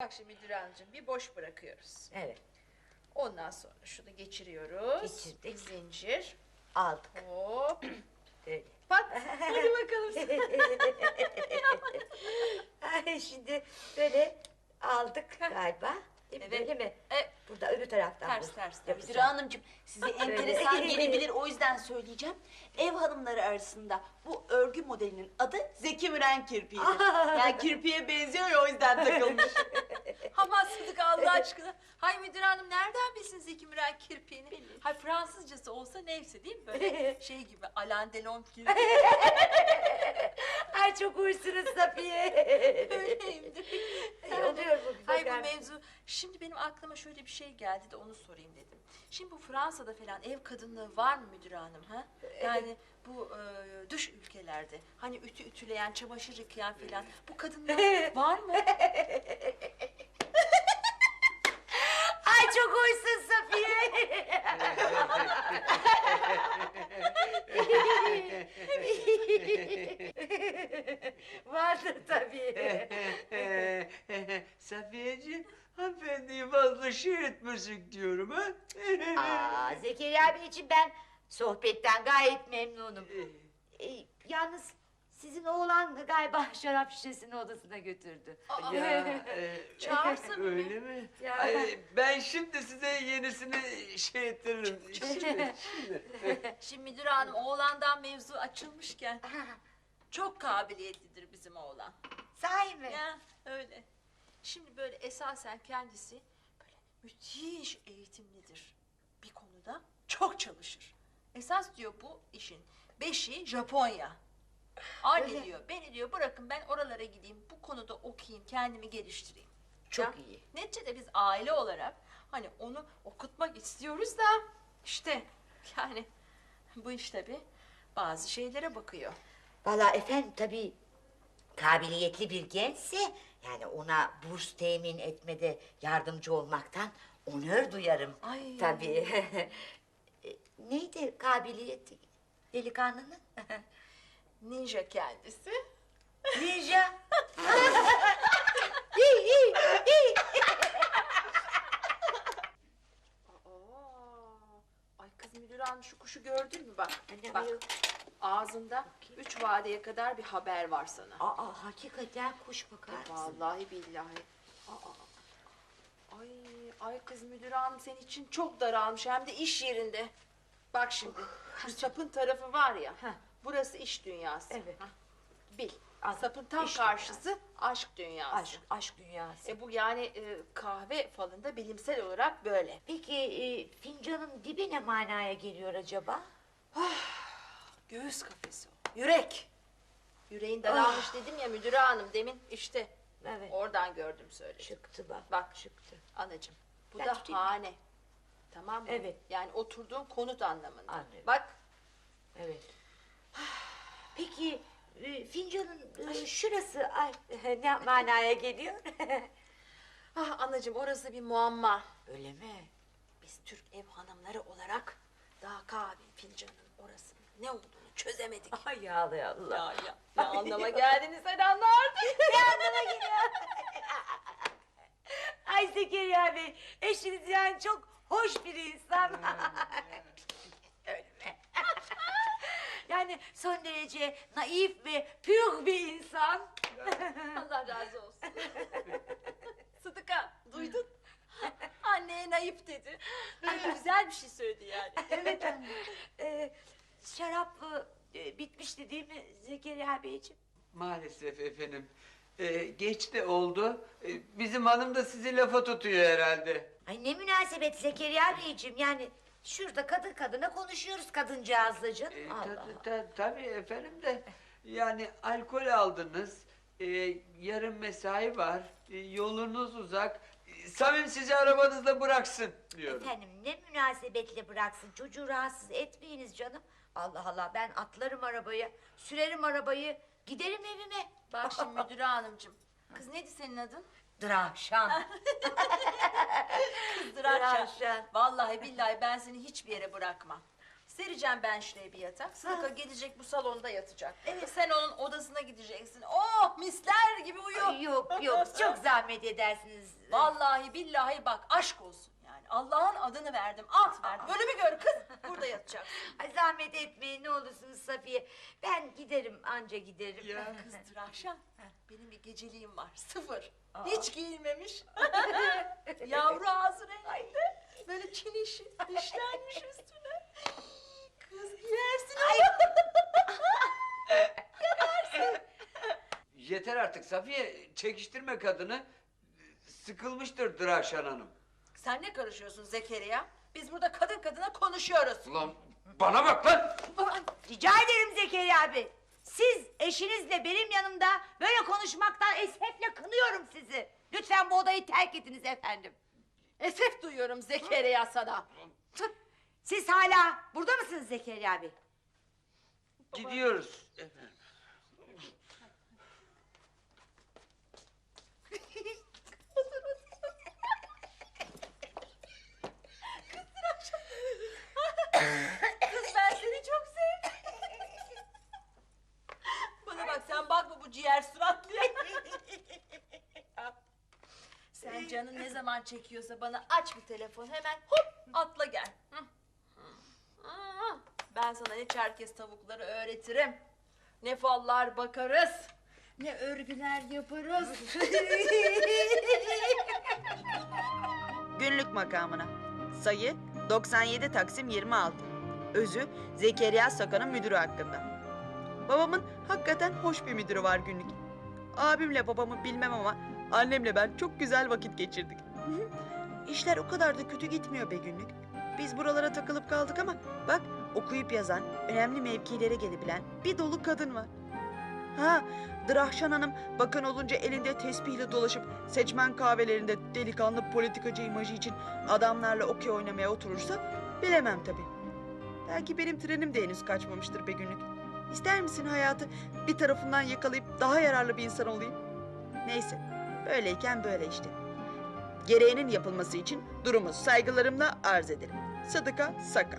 Bak şimdi Müdür Hanımcığım bir boş bırakıyoruz. Evet. Ondan sonra şunu geçiriyoruz. Geçirdik. Zincir. Aldık. Hop. Öyle. Pat. Hadi bakalım. Ay, Şimdi böyle aldık galiba. Değil mi? Evet. Böyle mi? E, Burada öbür taraftan. ters bu ters ters. yapacağım. Müdür Hanımcığım size enteresan gelebilir o yüzden söyleyeceğim. Ev hanımları arasında bu örgü modelinin adı Zeki Müren kirpiğidir. yani kirpiğe benziyor ya o yüzden takılmış. Aman Sıdık Allah aşkına. Hay Müdür Hanım nereden bilsin Zeki Müren kirpiğini? Hay Fransızcası olsa neyse değil mi? Böyle şey gibi Alain Delon kirpiği. Ay çok uysunuz Safiye. Öyleyimdir. Ay, oluyor bu. Hay bu mevzu. Şimdi benim aklıma şöyle bir şey geldi de onu sorayım dedim. Şimdi bu Fransa'da falan ev kadınlığı var mı müdür hanım ha? Yani bu e, dış ülkelerde hani ütü ütüleyen, çamaşır yıkayan falan bu kadınlar var mı? Ay çok uysun Safiye. Vardır tabii. Safiyeciğim, hanımefendiyi fazla şiir etmesek diyorum ha. Aa, Zekeriya Bey için ben sohbetten gayet memnunum. Ee, yalnız sizin oğlan galiba şarap şişesini odasına götürdü. ya, e, Çağırsın Öyle mi? Ya. Ay, ben şimdi size yenisini şey ettiririm. Şimdi, şimdi. Şimdi müdür hanım oğlandan mevzu açılmışken çok kabiliyetlidir bizim oğlan. Sahi mi? Ya öyle. Şimdi böyle esasen kendisi böyle müthiş eğitimlidir. Bir konuda çok çalışır. Esas diyor bu işin beşi Japonya. Anne Öyle. diyor beni diyor bırakın ben oralara gideyim bu konuda okuyayım kendimi geliştireyim. Çok Ya, iyi. Neticede biz aile olarak hani onu okutmak istiyoruz da işte yani bu iş tabii bazı şeylere bakıyor. Valla efendim tabii kabiliyetli bir gençse yani ona burs temin etmede yardımcı olmaktan onur duyarım. Ay. Tabii. E, Neydi kabiliyet delikanlının? Ninja kendisi. Ninja. İyi, iyi, iyi. Aa, ay kız müdür hanım şu kuşu gördün mü bak. Anne, bak ayol. ağzında üç vadeye kadar bir haber var sana. Aa, hakikaten kuş bakar mısın? Vallahi billahi. Aa, ay, ay kız müdür hanım senin için çok daralmış hem de iş yerinde. Bak şimdi şu sapın tarafı var ya. Heh. Burası iş dünyası. Evet. Hah, Bil. Anladım. Sapın tam İş karşısı aşk dünyası. Aşk, aşk dünyası. E bu yani e, kahve falında bilimsel olarak böyle. Peki e, fincanın dibi ne manaya geliyor acaba? Göğüs kafesi o. Yürek. Yüreğin daralmış dedim ya müdüre hanım demin işte Evet. oradan gördüm söyledim. Çıktı bak. Bak Çıktı. anacığım bu Ben da tutayım mı? hane. Tamam mı? Evet. Yani oturduğun konut anlamında. Anladım. Bak Evet. Peki e, fincanın e, şurası ay, ne manaya geliyor? ah anacığım orası bir muamma. Öyle mi? Biz Türk ev hanımları olarak daha kahve fincanının orasının ne olduğunu çözemedik. Ay yağlı Allah. ya ya ne anlama geldiğini sen anlardın. Ne anlama geliyor? Ay Zekeriya Bey, eşiniz yani çok hoş bir insan. Yani son derece naif ve pür bir insan. Allah razı olsun. Sıdıka duydun? Anneye naif dedi. Ay, güzel bir şey söyledi yani. Evet anne. Ee, şarap e, bitmişti değil mi Zekeriya Beyciğim? Maalesef efendim. Ee, geç de oldu. Ee, bizim hanım da sizi lafa tutuyor herhalde. Ay ne münasebet Zekeriya Beyciğim yani şurada kadın kadına konuşuyoruz kadıncağızla canım. Ee, Allah ta- Allah. ta- tabii efendim de yani alkol aldınız. Ee, yarın mesai var. Ee, yolunuz uzak. Ee, Samim sizi arabanızda bıraksın diyorum. Efendim ne münasebetle bıraksın çocuğu rahatsız etmeyiniz canım. Allah Allah ben atlarım arabaya, sürerim arabayı, giderim evime. Bak şimdi müdüre hanımcığım. Kız neydi senin adın? Drakşan. Kızdır Akşam. Akşam. Vallahi billahi ben seni hiçbir yere bırakmam. Sereceğim ben şuraya bir yatak. Sıdıka gelecek bu salonda yatacak. Evet. Sen onun odasına gideceksin. Oh misler gibi uyu. Ay, Yok yok çok zahmet edersiniz. Vallahi billahi bak aşk olsun. Allah'ın adını verdim, alt verdim. Ölümü gör kız. Burada yatacaksın. Ay zahmet etmeyin ne olursunuz Safiye. Ben giderim anca giderim. Ya. Kız Tıraşan, benim bir geceliğim var. Sıfır. Hiç giyilmemiş. Yavru ağzı renginde. Böyle çin işi işlenmiş üstüne. Kız giyersin. Yeter artık Safiye, çekiştirme kadını. Sıkılmıştır Draşan Hanım. Sen ne karışıyorsun Zekeriya? Biz burada kadın kadına konuşuyoruz. Ulan bana bak lan! Rica ederim Zekeriya abi. Siz eşinizle benim yanımda böyle konuşmaktan esefle kınıyorum sizi. Lütfen bu odayı terk ediniz efendim. Esef duyuyorum Zekeriya sana. Siz hala burada mısınız Zekeriya abi? Gidiyoruz. Kız ben seni çok sevdim. Bana bak sen bakma bu ciğer suratlıya. sen canın ne zaman çekiyorsa bana aç bir telefon hemen hop atla gel. Ben sana ne çerkez tavukları öğretirim. Ne fallar bakarız. Ne örgüler yaparız. Günlük makamına. Sayı 97 Taksim 26. Özü Zekeriya Sakan'ın müdürü hakkında. Babamın hakikaten hoş bir müdürü var günlük. Abimle babamı bilmem ama annemle ben çok güzel vakit geçirdik. İşler o kadar da kötü gitmiyor be günlük. Biz buralara takılıp kaldık ama bak okuyup yazan, önemli mevkilere gelebilen bir dolu kadın var. Ha, Drahşan Hanım bakan olunca elinde tespihle dolaşıp seçmen kahvelerinde delikanlı politikacı imajı için adamlarla okey oynamaya oturursa bilemem tabii. Belki benim trenim de henüz kaçmamıştır be günlük. İster misin hayatı bir tarafından yakalayıp daha yararlı bir insan olayım? Neyse, böyleyken böyle işte. Gereğinin yapılması için durumu saygılarımla arz ederim. Sadıka Saka.